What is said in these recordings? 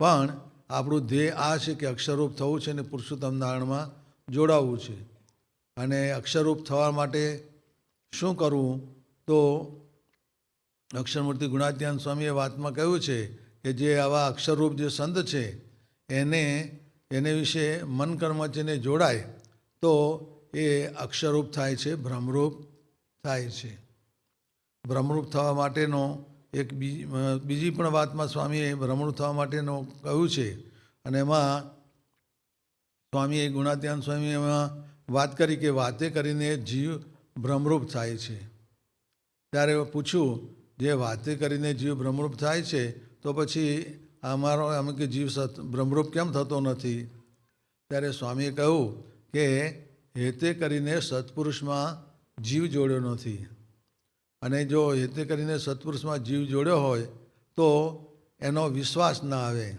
પણ આપણું ધ્યેય આ છે કે અક્ષરરૂપ થવું છે અને પુરુષોત્તમ નારાયણમાં જોડાવવું છે. અને અક્ષરરૂપ થવા માટે શું કરવું? તો અક્ષરમૂર્તિ ગુણાધ્યાન સ્વામીએ વાતમાં કહ્યું છે કે જે આવા અક્ષરરૂપ જે સંત છે, એને એને વિશે મન કર્મચીને જોડાય, તો એ અક્ષરરૂપ થાય છે ભ્રમરૂપ થાય છે. ભ્રમરૂપ થવા માટેનો એક બીજી બીજી પણ વાતમાં સ્વામીએ ભ્રમણ થવા માટેનું કહ્યું છે અને એમાં સ્વામીએ, ગુણાત્યાન સ્વામીએ એમાં વાત કરી કે વાતે કરીને જીવ ભ્રમરૂપ થાય છે. ત્યારે પૂછ્યું, જે વાતે કરીને જીવ ભ્રમરૂપ થાય છે, તો પછી અમારો એમ કે જીવ સત, ભ્રમરૂપ કેમ થતો નથી? ત્યારે સ્વામીએ કહ્યું કે, હેતે કરીને સત્પુરુષમાં જીવ જોડ્યો નથી. અને જો હેતે કરીને સત્પુરુષમાં જીવ જોડ્યો હોય, તો એનો વિશ્વાસ ના આવે.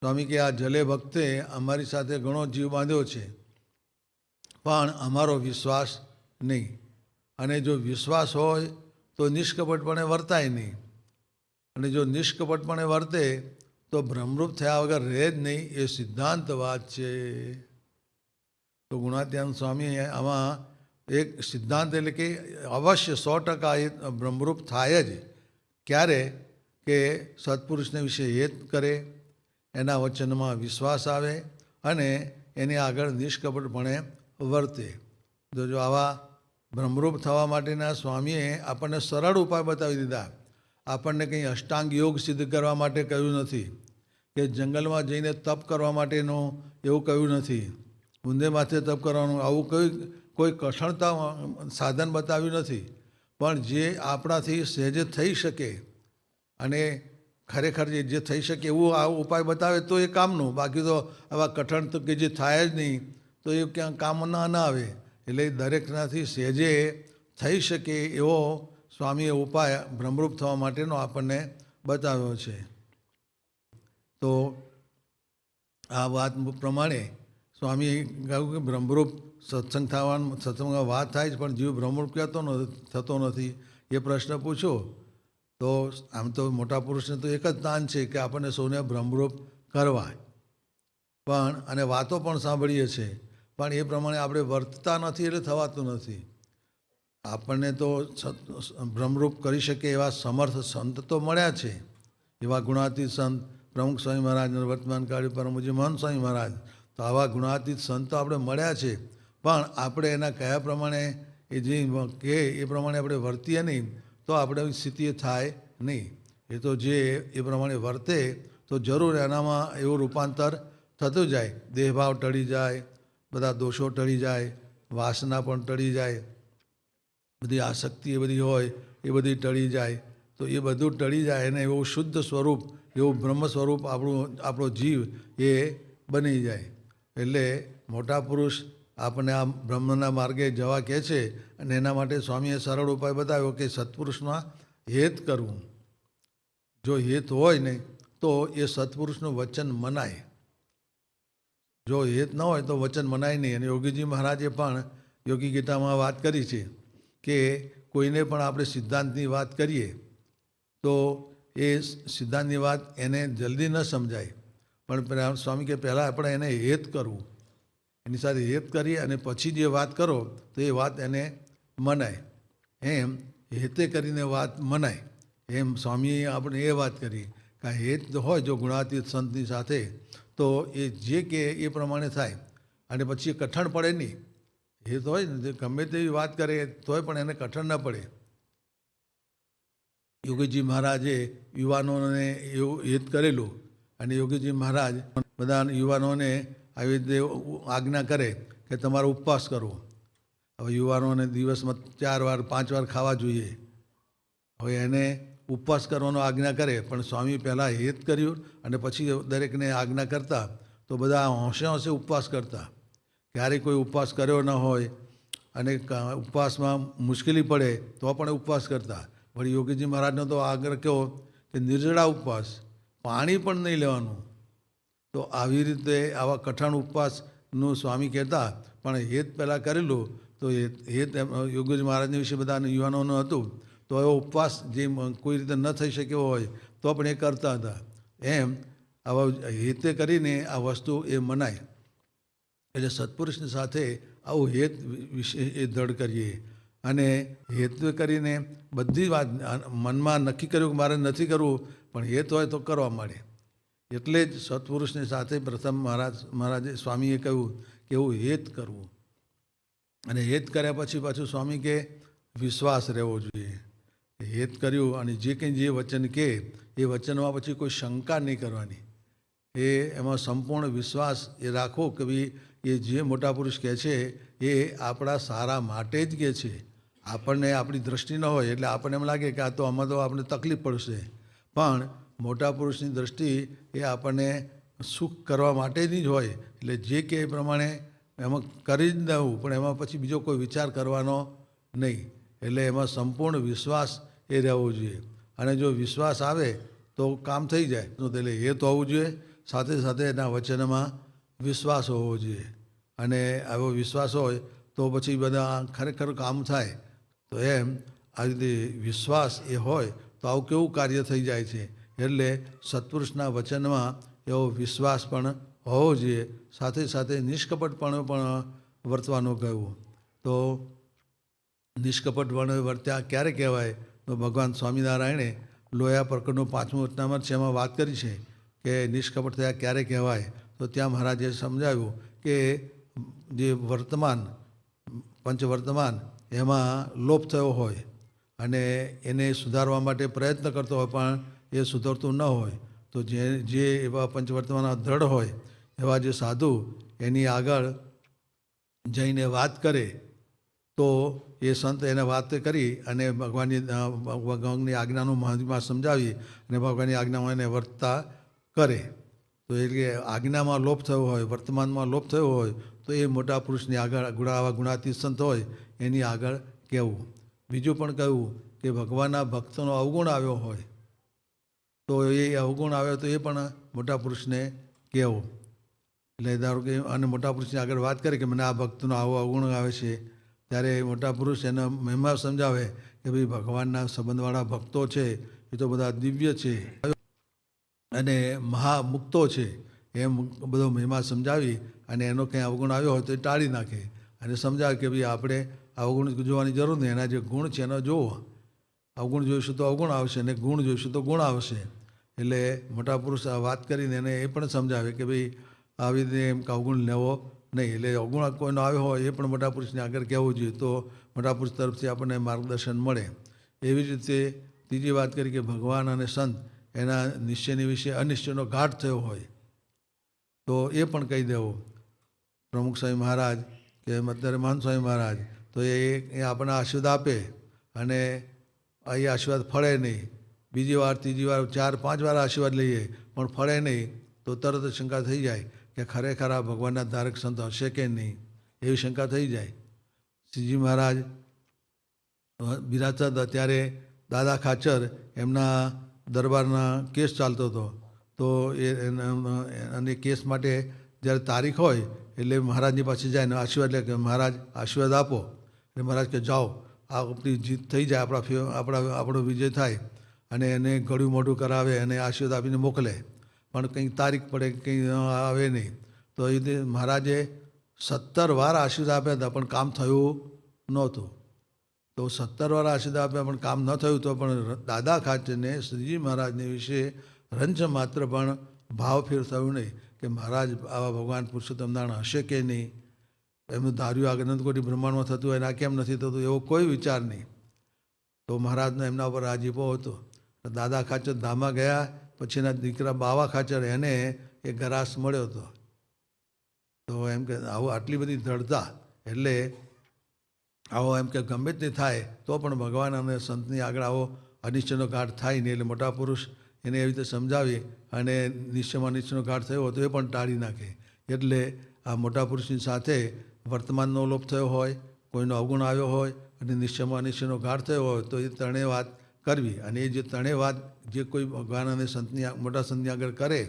સ્વામી કે આ જલે ભક્તે અમારી સાથે ઘણો જીવ બાંધ્યો છે, પણ અમારો વિશ્વાસ નહીં. અને જો વિશ્વાસ હોય, તો નિષ્કપટપણે વર્તાય નહીં. અને જો નિષ્કપટપણે વર્તે, તો ભ્રમરૂપ થયા વગર રહે જ નહીં, એ સિદ્ધાંત વાત છે. તો ગુણાત્યાન સ્વામી આમાં એક સિદ્ધાંત એટલે કે અવશ્ય સો ટકા એ ભ્રમરૂપ થાય જ ક્યારે કે સત્પુરુષને વિશે હેત કરે, એના વચનમાં વિશ્વાસ આવે અને એની આગળ નિષ્કપટપણે વર્તે. તો જો આવા ભ્રમરૂપ થવા માટેના સ્વામીએ આપણને સરળ ઉપાય બતાવી દીધા. આપણને કંઈ અષ્ટાંગ યોગ સિદ્ધ કરવા માટે કહ્યું નથી કે જંગલમાં જઈને તપ કરવા માટેનું એવું કહ્યું નથી. ઊંધે માથે તપ કરવાનું, આવું કોઈ કોઈ કઠણતા સાધન બતાવ્યું નથી, પણ જે આપણાથી સહેજે થઈ શકે અને ખરેખર જે જે થઈ શકે એવું આ ઉપાય બતાવે તો એ કામનું. બાકી તો આવા કઠણ તો કે જે થાય જ નહીં, તો એ ક્યાં કામ ના ના આવે. એટલે દરેકનાથી સહેજે થઈ શકે એવો સ્વામીએ ઉપાય ભ્રમરૂપ થવા માટેનો આપણને બતાવ્યો છે. તો આ વાત પ્રમાણે સ્વામીએ કહ્યું કે ભ્રમરૂપ સત્સંગ થવાનું સત્સંગમાં વાત થાય છે, પણ જીવ ભ્રમરૂપ કહેતો થતો નથી. એ પ્રશ્ન પૂછો. તો આમ તો મોટા પુરુષને તો એક જ દાન છે કે આપણને સૌને ભ્રમરૂપ કરવા પણ, અને વાતો પણ સાંભળીએ છીએ. પણ એ પ્રમાણે આપણે વર્તતા નથી એટલે થવાતું નથી. આપણને તો ભ્રમરૂપ કરી શકે એવા સમર્થ સંત તો મળ્યા છે. એવા ગુણાતી સંત પ્રમુખ સ્વામી મહારાજ વર્તમાન કાળી પરમજી મહંત સ્વામી મહારાજ તો આવા ગુણાતીત સંતો આપણે મળ્યા છે. પણ આપણે એના કયા પ્રમાણે એ જે કહે એ પ્રમાણે આપણે વર્તીએ નહીં, તો આપણે સ્થિતિ થાય નહીં. એ તો જે એ પ્રમાણે વર્તે, તો જરૂર એનામાં એવું રૂપાંતર થતું જાય. દેહભાવ ટળી જાય, બધા દોષો ટળી જાય, વાસના પણ ટળી જાય, બધી આસક્તિ એ બધી હોય, એ બધી ટળી જાય. તો એ બધું ટળી જાય અને એવું શુદ્ધ સ્વરૂપ, એવું બ્રહ્મ સ્વરૂપ આપણું, આપણો જીવ એ બની જાય. એટલે મોટા પુરુષ આપણને આ બ્રહ્મના માર્ગે જવા કહે છે અને એના માટે સ્વામીએ સરળ ઉપાય બતાવ્યો કે સત્પુરુષમાં હેત કરવું. જો હેત હોય ને, તો એ સત્પુરુષનું વચન મનાય. જો હેત ન હોય તો વચન મનાય નહીં. અને યોગીજી મહારાજે પણ યોગી ગીતામાં વાત કરી છે કે કોઈને પણ આપણે સિદ્ધાંતની વાત કરીએ, તો એ સિદ્ધાંતની વાત એને જલ્દી ન સમજાય. પણ સ્વામી કે પહેલાં આપણે એને હેત કરવું. એની સાથે હેત કરી અને પછી જે વાત કરો, તો એ વાત એને મનાય. એમ હેતે કરીને વાત મનાય. એમ સ્વામીએ આપણે એ વાત કરી કે હેત હોય જો ગુણાતીત સંતની સાથે, તો એ જે કે એ પ્રમાણે થાય. અને પછી એ કઠણ પડે નહીં. હેત હોય ને ગમે તેવી વાત કરે, તોય પણ એને કઠણ ન પડે. યોગીજી મહારાજે યુવાનોને એવું હેત કરેલું અને યોગીજી મહારાજ બધા યુવાનોને આવી રીતે આજ્ઞા કરે કે તમારો ઉપવાસ કરવો. હવે યુવાનોને દિવસમાં ચાર વાર, પાંચ વાર ખાવા જોઈએ. હવે એને ઉપવાસ કરવાનો આજ્ઞા કરે, પણ સ્વામી પહેલાં હેત કર્યું અને પછી દરેકને આજ્ઞા કરતા તો બધા હોંશે હોંશે ઉપવાસ કરતા. ક્યારેય કોઈ ઉપવાસ કર્યો ન હોય અને ઉપવાસમાં મુશ્કેલી પડે તો પણ ઉપવાસ કરતા. વળી યોગીજી મહારાજનો તો આગ્રહ કહો કે નિર્જળા ઉપવાસ. પાણી પણ નહીં લેવાનું. તો આવી રીતે આવા કઠણ ઉપવાસનું સ્વામી કહેતા, પણ હેત પહેલાં કરેલું તો હેત યોગીજી મહારાજની વિશે બધાને યુવાનોનું હતું. તો એવો ઉપવાસ જે કોઈ રીતે ન થઈ શક્યો હોય, તો પણ એ કરતા હતા. એમ આવા હેતે કરીને આ વસ્તુ એ મનાય. એટલે સત્પુરુષની સાથે આવું હેત વિશે એ દૃઢ કરીએ. અને હેત કરીને બધી વાત મનમાં નક્કી કર્યું કે મારે નથી કરવું, પણ હેત હોય તો કરવા માંડે એટલે જ સત્પુરુષની સાથે પ્રથમ મહારાજ, મહારાજે સ્વામીએ કહ્યું કે એવું હેત કરવું. અને હેત કર્યા પછી પાછું સ્વામી કે વિશ્વાસ રહેવો જોઈએ. હેત કર્યું અને જે કંઈ જે વચન કહે એ વચનમાં પછી કોઈ શંકા નહીં કરવાની. એ એમાં સંપૂર્ણ વિશ્વાસ એ રાખો કે ભાઈ એ જે મોટા પુરુષ કહે છે, એ આપણા સારા માટે જ કહે છે. આપણને આપણી દ્રષ્ટિ ન હોય એટલે આપણને એમ લાગે કે આ તો આમાં તો આપણને તકલીફ પડશે. પણ મોટા પુરુષની દ્રષ્ટિ એ આપણને સુખ કરવા માટેની જ હોય. એટલે જે કે એ પ્રમાણે એમાં કરી જ દેવું પણ એમાં પછી બીજો કોઈ વિચાર કરવાનો નહીં. એટલે એમાં સંપૂર્ણ વિશ્વાસ એ રહેવો જોઈએ. અને જો વિશ્વાસ આવે તો કામ થઈ જાય. એટલે એ તો હોવું જોઈએ. સાથે સાથે એના વચનમાં વિશ્વાસ હોવો જોઈએ. અને આવો વિશ્વાસ હોય તો પછી બધા ખરેખર કામ થાય. તો એમ આ રીતે વિશ્વાસ એ હોય તો આવું કેવું કાર્ય થઈ જાય છે? એટલે સત્પુરુષના વચનમાં એવો વિશ્વાસ પણ હોવો જોઈએ. સાથે સાથે નિષ્કપટપણે પણ વર્તવાનું કહ્યું તો નિષ્કપટપણે વર્ત્યા ક્યારે કહેવાય? તો ભગવાન સ્વામિનારાયણે લોયા પ્રકરણનું પાંચમું વચનામાં છે એમાં વાત કરી છે કે નિષ્કપટ થયા ક્યારે કહેવાય? તો ત્યાં મહારાજે સમજાવ્યું કે જે વર્તમાન, પંચવર્તમાન એમાં લોપ થયો હોય અને એને સુધારવા માટે પ્રયત્ન કરતો હોય પણ એ સુધરતું ન હોય, તો જે જે એવા પંચવર્તમાના દ્રઢ હોય, એવા જે સાધુ એની આગળ જઈને વાત કરે, તો એ સંત એને વાત કરી અને ભગવાનની ભગવાનની આજ્ઞાનું મહત્વમાં સમજાવી અને ભગવાનની આજ્ઞામાં એને વર્તતા કરે. તો એટલે આજ્ઞામાં લોપ થયો હોય, વર્તમાનમાં લોપ થયો હોય તો એ મોટા પુરુષની આગળ ગુણા આવા ગુણાતીત સંત હોય, એની આગળ કહેવું બીજું પણ કહ્યું કે ભગવાનના ભક્તનો અવગુણ આવ્યો હોય, તો એ અવગુણ આવ્યો તો એ પણ મોટા પુરુષને કહેવું એટલે ધારો કે અને મોટા પુરુષની આગળ વાત કરે કે મને આ ભક્તનો આવો અવગુણ આવે છે, ત્યારે મોટા પુરુષ એના મહિમા સમજાવે કે ભાઈ ભગવાનના સંબંધવાળા ભક્તો છે, એ તો બધા દિવ્ય છે અને મહામુક્તો છે, એમ બધો મહિમા સમજાવી અને એનો કંઈ અવગુણ આવ્યો હોય તો એ ટાળી નાખે. અને સમજાવે કે ભાઈ આપણે અવગુણ જોવાની જરૂર નહીં. એના જે ગુણ છે એનો જોવો. અવગુણ જોઈશું તો અવગુણ આવશે અને ગુણ જોઈશું તો ગુણ આવશે. એટલે મોટા પુરુષ વાત કરીને એને એ પણ સમજાવે કે ભાઈ આવી રીતે એમ અવગુણ લેવો નહીં. એટલે અવગુણ કોઈનો આવ્યો હોય એ પણ મોટા પુરુષને આગળ કહેવું જોઈએ તો મોટા પુરુષ તરફથી આપણને માર્ગદર્શન મળે. એવી જ રીતે ત્રીજી વાત કરી કે ભગવાન અને સંત એના નિશ્ચયની વિશે અનિશ્ચયનો ઘાટ થયો હોય તો એ પણ કહી દેવું. પ્રમુખ સ્વામી મહારાજ કે અત્યારે મહંત સ્વામી મહારાજ, તો એ એ આપણને આશીર્વાદ આપે અને એ આશીર્વાદ ફળે નહીં. બીજી વાર, ત્રીજી વાર, ચાર, પાંચ વાર આશીર્વાદ લઈએ, પણ ફળે નહીં, તો તરત શંકા થઈ જાય કે ખરેખર આ ભગવાનના ધારક સંત હશે કે નહીં? એવી શંકા થઈ જાય. શ્રીજી મહારાજ, બિરાજતા હતા ત્યારે દાદા ખાચર એમના દરબારના કેસ ચાલતો હતો. તો એ અને કેસ માટે જ્યારે તારીખ હોય એટલે મહારાજની પાસે જાય ને આશીર્વાદ લે કે મહારાજ, આશીર્વાદ આપો. એટલે મહારાજ કે, જાઓ, આ આપણી જીત થઈ જાય, આપણા આપણા, આપણો વિજય થાય. અને એને ગળ્યું મોઢું કરાવે અને આશીર્વાદ આપીને મોકલે. પણ કંઈક તારીખ પડે, કંઈ આવે નહીં. તો એ રીતે મહારાજે સત્તર વાર આશીર્વાદ આપ્યા હતા, પણ કામ થયું નહોતું. તો સત્તર વાર આશીર્વાદ આપ્યા, પણ કામ ન થયું તો પણ દાદા ખાચરને શ્રીજી મહારાજને વિશે રંજ માત્ર પણ ભાવ ફેર થયું નહીં. કે મહારાજ, આવા ભગવાન પુરુષોત્તમ નારાયણ હશે કે નહીં? એમનું ધાર્યું આગળ અનંતકોટી બ્રહ્માંડમાં થતું હોય આ કેમ નથી થતું, એવો કોઈ વિચાર નહીં. તો મહારાજનો એમના ઉપર રાજીપો હતો. દાદા ખાચર ધામા ગયા, પછીના દીકરા બાવા ખાચર એને એ ગરાસ મળ્યો હતો. તો એમ કે, આવું આટલી બધી ધડતા એટલે આવો એમ કે ગમે તે થાય, તો પણ ભગવાન અને સંતની આગળ આવો. અનિશ્ચયનો ઘાટ થાય નહીં એટલે મોટા પુરુષ એને એવી રીતે સમજાવી અને નિશ્ચયમાં નિશ્ચયનો ઘાટ થયો હોય તો એ પણ ટાળી નાખે. એટલે આ મોટા પુરુષની સાથે વર્તમાનનો લોપ થયો હોય, કોઈનો અવગુણ આવ્યો હોય અને નિશ્ચયમાં નિશ્ચયનો ઘાટ થયો હોય તો એ ત્રણેય વાત કરવી. અને એ જે ત્રણેય વાત જે કોઈ ભગવાન અને સંતની મોટા સંતની આગળ કરે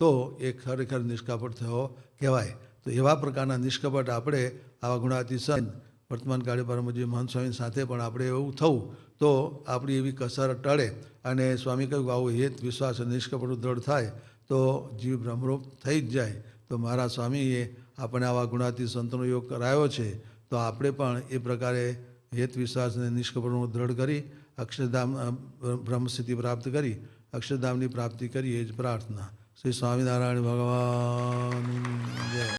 તો એ ખરેખર નિષ્કાપટ થયો કહેવાય. તો એવા પ્રકારના નિષ્કપટ આપણે આવા ગુણાતી સંત, વર્તમાન કાળે પરમજી મહંત સ્વામી સાથે પણ આપણે એવું થવું તો આપણી એવી કસર ટળે. અને સ્વામી કહ્યું આવું હેત વિશ્વાસ નિષ્કપટું દ્રઢ થાય તો જીવ ભ્રમરૂપ થઈ જ જાય. તો મારા સ્વામીએ આપણે આવા ગુણાતી સંતનો યોગ કરાયો છે. તો આપણે પણ એ પ્રકારે હેત વિશ્વાસને નિષ્કપટનું દ્રઢ કરી અક્ષરધામ બ્રહ્મસ્થિતિ પ્રાપ્ત કરી, અક્ષરધામની પ્રાપ્તિ કરી એ જ પ્રાર્થના. શ્રી સ્વામિનારાયણ ભગવાન જય.